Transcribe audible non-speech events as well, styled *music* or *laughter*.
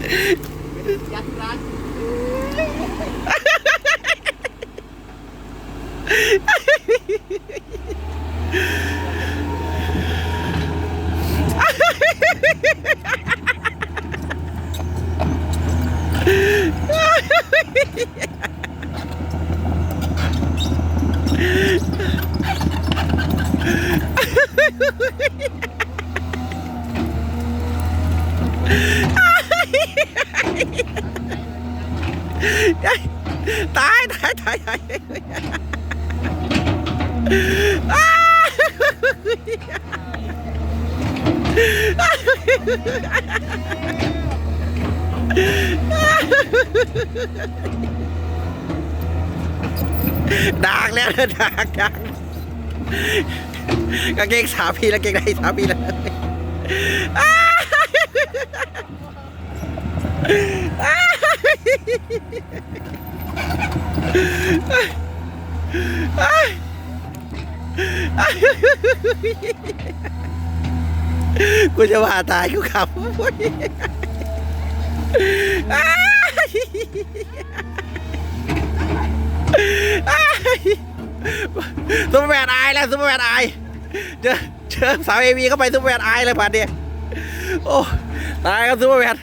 yeah. *laughs* ตายตายตายตายดากแล้วดากดากกางเกงสาพีแล้วเกงในสาพีแล้ว กูจะว่าตายกูขับซุปเปอร์แมนอายแล้วซุปเปอร์แมนอายเจอเจอสาวเอวีเข้าไปซุปเปอร์แมนอายเลยผ่านเนี่ยโอ้ตายครับซุปเปอร์แมน